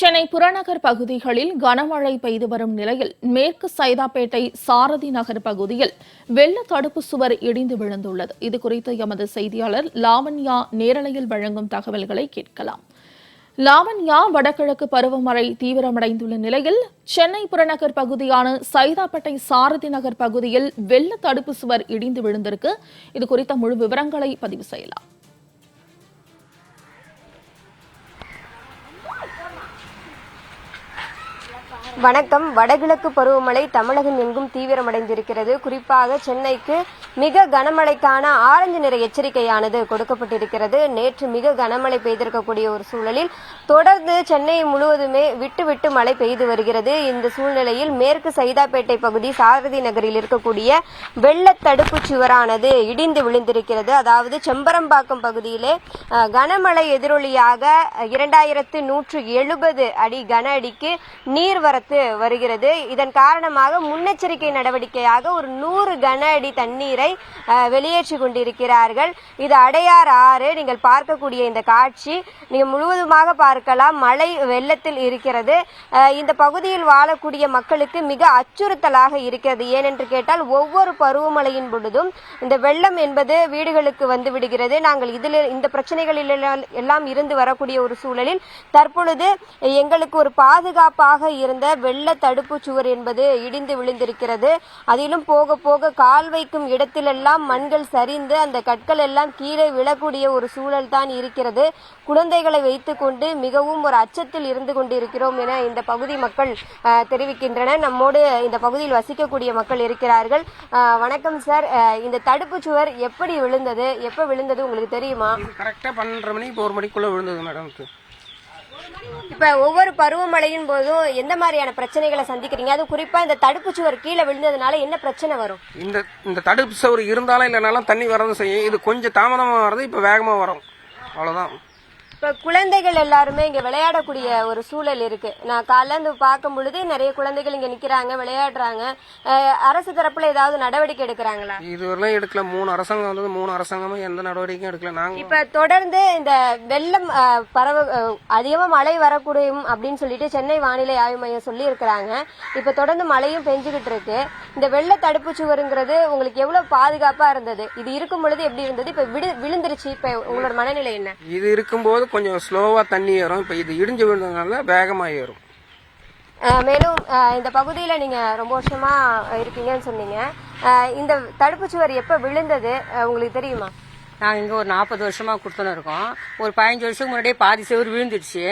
சென்னை புறநகர் பகுதிகளில் கனமழை பெய்து வரும் நிலையில் மேற்கு சைதாப்பேட்டை சாரதி நகர் பகுதியில் வெள்ள தடுப்பு சுவர் இடிந்து விழுந்துள்ளது. இதுகுறித்து எமது செய்தியாளர் லாவண்யா நேரலையில் வழங்கும் தகவல்களை கேட்கலாம். லாவண்யா வடகிழக்கு பருவமழை தீவிரமடைந்துள்ள நிலையில் சென்னை புறநகர் பகுதியான சைதாப்பேட்டை சாரதி நகர் பகுதியில் வெள்ள தடுப்பு சுவர் இடிந்து விழுந்திருக்கு. இது குறித்த முழு விவரங்களை பதிவு செய்யலாம். வணக்கம். வடகிழக்கு பருவமழை தமிழகம் எங்கும் தீவிரமடைந்திருக்கிறது. குறிப்பாக சென்னைக்கு மிக கனமழைக்கான ஆரஞ்சு நிற எச்சரிக்கையானது கொடுக்கப்பட்டிருக்கிறது. நேற்று மிக கனமழை பெய்திருக்கக்கூடிய ஒரு சூழலில் தொடர்ந்து சென்னை முழுவதுமே விட்டு விட்டு மழை பெய்து வருகிறது. இந்த சூழ்நிலையில் மேற்கு சைதாப்பேட்டை பகுதி சாரதி நகரில் இருக்கக்கூடிய வெள்ள தடுப்பு சுவரானது இடிந்து விழுந்திருக்கிறது. அதாவது செம்பரம்பாக்கம் பகுதியிலே கனமழை எதிரொலியாக இரண்டாயிரத்து நூற்று எழுபது அடி கன அடிக்கு நீர்வரத்து வருகிறது. இதன் காரணமாக முன்னெச்சரிக்கை நடவடிக்கையாக ஒரு நூறு கன அடி தண்ணீரை வெளியேற்றி கொண்டிருக்கிறார்கள். இது அடையார் ஆறு. நீங்கள் பார்க்கக்கூடிய இந்த காட்சி நீங்கள் முழுவதுமாக பார்க்கலாம். மழை வெள்ளத்தில் இருக்கிறது. இந்த பகுதியில் வாழக்கூடிய மக்களுக்கு மிக அச்சுறுத்தலாக இருக்கிறது. ஏனென்று கேட்டால் ஒவ்வொரு பருவமழையின் பொழுதும் இந்த வெள்ளம் என்பது வீடுகளுக்கு வந்து விடுகிறது. நாங்கள் இதில் இந்த பிரச்சனைகளில் எல்லாம் எல்லாம் இருந்து வரக்கூடிய ஒரு சூழலில் தற்பொழுது எங்களுக்கு ஒரு பாதுகாப்பாக இருந்த வெள்ள தடுப்பு சுவர் என்பது இடிந்து விழுந்திருக்கிறது. அதிலும் போக போக கால் வைக்கும் இடத்திலெல்லாம் மண்கள் சரிந்து அந்த கற்கள் எல்லாம் கீழே விழக்கூடிய ஒரு சூழல் தான் இருக்கிறது. குழந்தைகளை வைத்துக்கொண்டு மிகவும் ஒரு அச்சத்தில் இருந்து கொண்டிருக்கிறோம் என இந்த பகுதி மக்கள் தெரிவிக்கின்றனர். நம்மோடு இந்த பகுதியில் வசிக்கக்கூடிய மக்கள் இருக்கிறார்கள். வணக்கம் சார். இந்த தடுப்பு சுவர் எப்படி விழுந்தது? எப்போ விழுந்தது உங்களுக்கு தெரியுமா? கரெக்டாக பன்னெண்டரை மணி இப்போ ஒரு மணிக்குள்ளே விழுந்தது மேடம் இப்ப ஒவ்வொரு பருவமழையின் போதும் எந்த மாதிரியான பிரச்சனைகளை சந்திக்கிறீங்க? அதுவும் குறிப்பா இந்த தடுப்பு சுவர் கீழே விழுந்ததுனால என்ன பிரச்சனை வரும்? இந்த இந்த தடுப்பு சுவர் இருந்தாலும் இல்லைனாலும் தண்ணி வரதும் செய்யும். இது கொஞ்சம் தாமதமாக வர்றது இப்போ வேகமாக வரும். அவ்வளோதான் இப்ப குழந்தைகள் எல்லாருமே இங்க விளையாடக்கூடிய ஒரு சூழல் இருக்கு. நான் காலைல இருந்து பார்க்கும் பொழுது நிறைய குழந்தைகள் இங்க நிக்கிறாங்க விளையாடுறாங்க. அரசு தரப்புல ஏதாவது நடவடிக்கை எடுக்கிறாங்களா? இதுவரையிலும் எடுக்கல. மூணு அரசாங்கம் வந்தது. மூணு அரசாங்கமும் எந்த நடவடிக்கையும் எடுக்கல. நாங்கள் இப்ப தொடர்ந்து இந்த வெள்ளம் பரவ அஹ், அதிகமா மழை வரக்கூடும் அப்படின்னு சொல்லிட்டு சென்னை வானிலை ஆய்வு மையம் சொல்லி இருக்கிறாங்க இப்ப தொடர்ந்து மழையும் பெஞ்சுகிட்டு இருக்கு. இந்த வெள்ள தடுப்பு சுவருங்கிறது உங்களுக்கு எவ்வளவு பாதுகாப்பா இருந்தது? இது இருக்கும் பொழுது எப்படி இருந்தது? இப்ப விடு விழுந்துருச்சு. இப்ப உங்களோட மனநிலை என்ன? இது இருக்கும்போது கொஞ்சம் ஸ்லோவாக தண்ணி ஏறும். இப்போ இது இடிஞ்சு விழுந்ததுனால வேகமாக ஏறும். மேலும் இந்த பகுதியில் நீங்கள் ரொம்ப வருஷமாக இருக்கீங்கன்னு சொன்னீங்க. இந்த தடுப்பு சுவர் எப்போ விழுந்தது உங்களுக்கு தெரியுமா? நாங்கள் இங்கே ஒரு நாற்பது வருஷமாக கொடுத்துன்னு இருக்கோம். ஒரு பதினஞ்சு வருஷத்துக்கு முன்னாடியே பாதி செவ்வறு விழுந்துடுச்சு.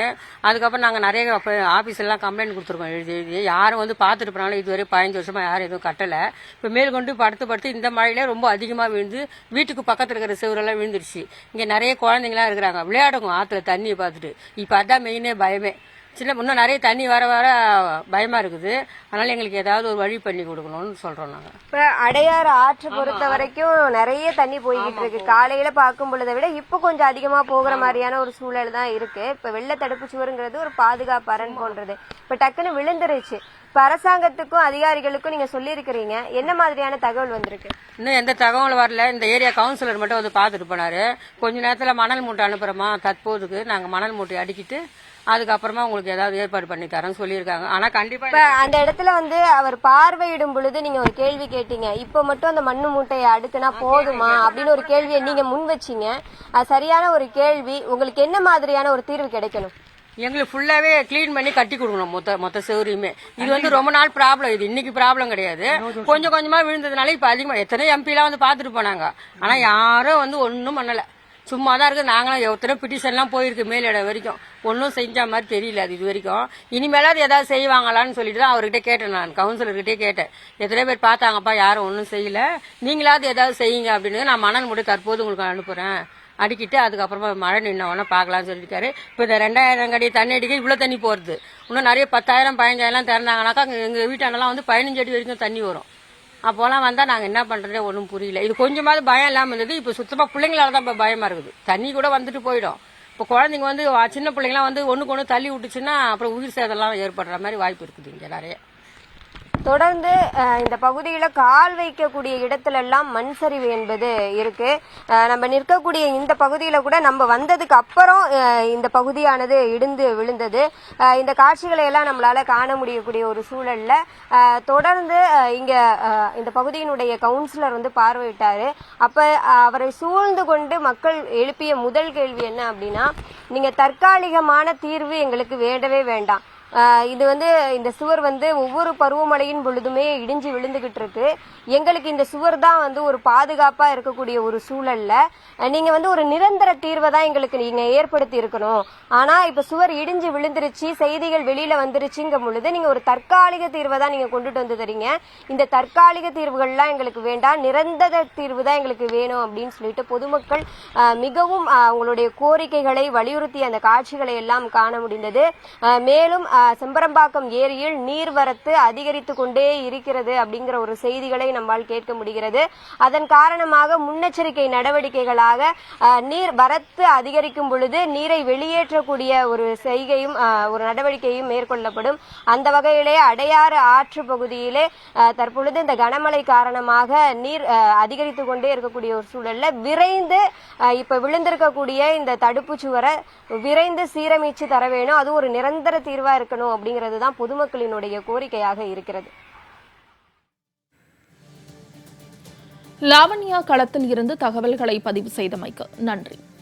அதுக்கப்புறம் நாங்கள் நிறைய ஆஃபீஸ் எல்லாம் கம்ப்ளைண்ட் கொடுத்துருக்கோம். எழுதி எழுதி. யாரும் வந்து பார்த்துட்டு போனாலும் இதுவரை பதினஞ்சு வருஷமாக யாரும் எதுவும் கட்டலை. இப்போ மேல் கொண்டு படுத்து படுத்து இந்த மழையில ரொம்ப அதிகமாக விழுந்து வீட்டுக்கு பக்கத்தில் இருக்கிற செவரெல்லாம் விழுந்துடுச்சு. இங்கே நிறைய குழந்தைங்களாம் இருக்கிறாங்க. விளையாடுங்க ஆற்றுல தண்ணியை பார்த்துட்டு. இப்போ அதான் மெயினே பயமே. சின்ன இன்னும் நிறைய தண்ணி வர வர பயமாக இருக்குது. அதனால் எங்களுக்கு ஏதாவது ஒரு வழி பண்ணி கொடுக்கணும்னு சொல்கிறோம் நாங்கள் இப்ப அடையாறு ஆற்று பொறுத்த வரைக்கும் நிறைய தண்ணி போய்கிட்டு இருக்கு. காலையில பார்க்கும் பொழுதை விட இப்ப கொஞ்சம் அதிகமா போகிற மாதிரியான ஒரு சூழல் தான் இருக்கு. இப்ப வெள்ள தடுப்பு சுவருங்கிறது ஒரு பாதுகாப்பு அரண் போன்றது. இப்ப டக்குன்னு விழுந்துருச்சு. இப்ப அரசாங்கத்துக்கும் அதிகாரிகளுக்கும் நீங்க சொல்லியிருக்கிறீங்க. என்ன மாதிரியான தகவல் வந்திருக்கு? இன்னும் எந்த தகவலும் வரல. இந்த ஏரியா கவுன்சிலர் மட்டும் வந்து பார்த்துட்டு போனாரு. கொஞ்ச நேரத்துல மணல் மூட்டை அனுப்புறோமா தற்போதுக்கு நாங்க மணல் மூட்டை அடிக்கிட்டு அதுக்கப்புறமா உங்களுக்கு ஏதாவது ஏற்பாடு பண்ணி தரேன்னு சொல்லியிருக்காங்க. ஆனா கண்டிப்பா அந்த இடத்துல வந்து அவர் பார்வையிடும் பொழுது நீங்க ஒரு கேள்வி கேட்டீங்க. இப்ப மட்டும் அந்த மண்ணு மூட்டையை அடுக்குனா போதுமா? அப்படின்னு ஒரு கேள்வியை நீங்க முன் வச்சீங்க. அது சரியான ஒரு கேள்வி. உங்களுக்கு என்ன மாதிரியான ஒரு தீர்வு கிடைக்கணும்? எங்களுக்கு ஃபுல்லாவே க்ளீன் பண்ணி கட்டி கொடுக்கணும் மொத்த மொத்த செவரியுமே இது வந்து ரொம்ப நாள் ப்ராப்ளம் இது இன்னைக்கு ப்ராப்ளம் கிடையாது. கொஞ்சம் கொஞ்சமா விழுந்ததுனால இப்ப அதிகமா எத்தனை எம்பி எல்லாம் வந்து பாத்துட்டு போனாங்க. ஆனா யாரும் வந்து ஒன்னும் பண்ணல. சும்மா தான் இருக்குது நாங்களும் எத்தனை பிட்டிஷன்லாம் போயிருக்கு மேலிட வரைக்கும். ஒன்றும் செஞ்ச மாதிரி தெரியல அது இது வரைக்கும் இனிமேலாவது ஏதாவது செய்வாங்களான்னு சொல்லிட்டு தான் அவர்கிட்ட கேட்டேன் நான். கவுன்சிலர்கிட்டே கேட்டேன். எத்தனை பேர் பார்த்தாங்கப்பா யாரும் ஒன்றும் செய்யல. நீங்களாவது ஏதாவது செய்யுங்க அப்படின்னு நான் மணல் மூட்டை தற்போது உங்களுக்கு அனுப்புகிறேன் அடிக்கிட்டு அதுக்கப்புறமா மழை நின்னவொன்னே பார்க்கலாம்னு சொல்லியிருக்காரு. இப்போ இந்த ரெண்டாயிரம் கடி தண்ணி அடிக்க இவ்வளோ தண்ணி போகிறது இன்னும் நிறைய பத்தாயிரம் பதினஞ்சாயிரம் திறந்தாங்கனாக்கா எங்கள் வீட்டாண்டெல்லாம் வந்து பதினஞ்சு அடி வரைக்கும் தண்ணி வரும். அப்போலாம் வந்தால் நாங்கள் என்ன பண்ணுறதே ஒன்றும் புரியல. இது கொஞ்சமாவது பயம் இல்லாமல் இருந்தது. இப்போ சுத்தமாக பிள்ளைங்களால தான் இப்போ பயமாக இருக்குது. தண்ணி கூட வந்துட்டு போயிடும். இப்போ குழந்தைங்க வந்து சின்ன பிள்ளைங்களாம் வந்து ஒன்றுக்கு ஒன்று தள்ளி விட்டுச்சுன்னா அப்புறம் உயிர் சேதம்லாம் ஏற்படுற மாதிரி வாய்ப்பு இருக்குது இங்கே நிறைய. தொடர்ந்து இந்த பகுதியில் கால் வைக்கக்கூடிய இடத்துல எல்லாம் மண் சரிவு என்பது இருக்கு. நம்ம நிற்கக்கூடிய இந்த பகுதியில் கூட நம்ம வந்ததுக்கு அப்புறம் இந்த பகுதியானது இடிந்து விழுந்தது. இந்த காட்சிகளை எல்லாம் நம்மளால காண முடியக்கூடிய ஒரு சூழல்ல தொடர்ந்து இங்க இந்த பகுதியினுடைய கவுன்சிலர் வந்து பார்வையிட்டாரு. அப்ப அவரை சூழ்ந்து கொண்டு மக்கள் எழுப்பிய முதல் கேள்வி என்ன அப்படின்னா நீங்க தற்காலிகமான தீர்வு எங்களுக்கு வேண்டவே வேண்டாம். இது வந்து இந்த சுவர் வந்து ஒவ்வொரு பருவமழையின் பொழுதுமே இடிஞ்சு விழுந்துகிட்டு இருக்கு. எங்களுக்கு இந்த சுவர் தான் வந்து ஒரு பாதுகாப்பா இருக்கக்கூடிய ஒரு சூழல்ல. நீங்கள் நீங்க வந்து ஒரு நிரந்தர தீர்வை தான் எங்களுக்கு நீங்க ஏற்படுத்தி இருக்கணும். ஆனா இப்ப சுவர் இடிஞ்சு விழுந்துருச்சு செய்திகள் வெளியில வந்துருச்சுங்கும் பொழுது நீங்க ஒரு தற்காலிக தீர்வை தான் நீங்க கொண்டுட்டு வந்து தரீங்க. இந்த தற்காலிக தீர்வுகள்லாம் எங்களுக்கு வேண்டாம். நிரந்தர தீர்வு தான் எங்களுக்கு வேணும் அப்படின்னு சொல்லிட்டு பொதுமக்கள் மிகவும் அவங்களுடைய கோரிக்கைகளை வலியுறுத்தி அந்த காட்சிகளை எல்லாம் காண முடிந்தது. மேலும் செம்பரம்பாக்கம் ஏரியில் நீர்வரத்து அதிகரித்து கொண்டே இருக்கிறது அப்படிங்கிற ஒரு செய்திகளை நம்மால் கேட்க முடிகிறது. அதன் காரணமாக முன்னெச்சரிக்கை நடவடிக்கைகளாக நீர் வரத்து அதிகரிக்கும் பொழுது நீரை வெளியேற்றக்கூடிய ஒரு செய்கையும் ஒரு நடவடிக்கையும் மேற்கொள்ளப்படும். அந்த வகையிலே அடையாறு ஆற்று பகுதியிலே தற்பொழுது இந்த கனமழை காரணமாக நீர் அதிகரித்து கொண்டே இருக்கக்கூடிய ஒரு சூழல்ல விரைந்து இப்ப விழுந்திருக்கக்கூடிய இந்த தடுப்பு சுவரை விரைந்து சீரமைச்சு தர வேணும். அது ஒரு நிரந்தர தீர்வா இருக்கணும் அப்படிங்கிறது தான் பொதுமக்களினுடைய கோரிக்கையாக இருக்கிறது. லாவண்யா களத்தில் இருந்து தகவல்களை பதிவு செய்தமைக்கு நன்றி.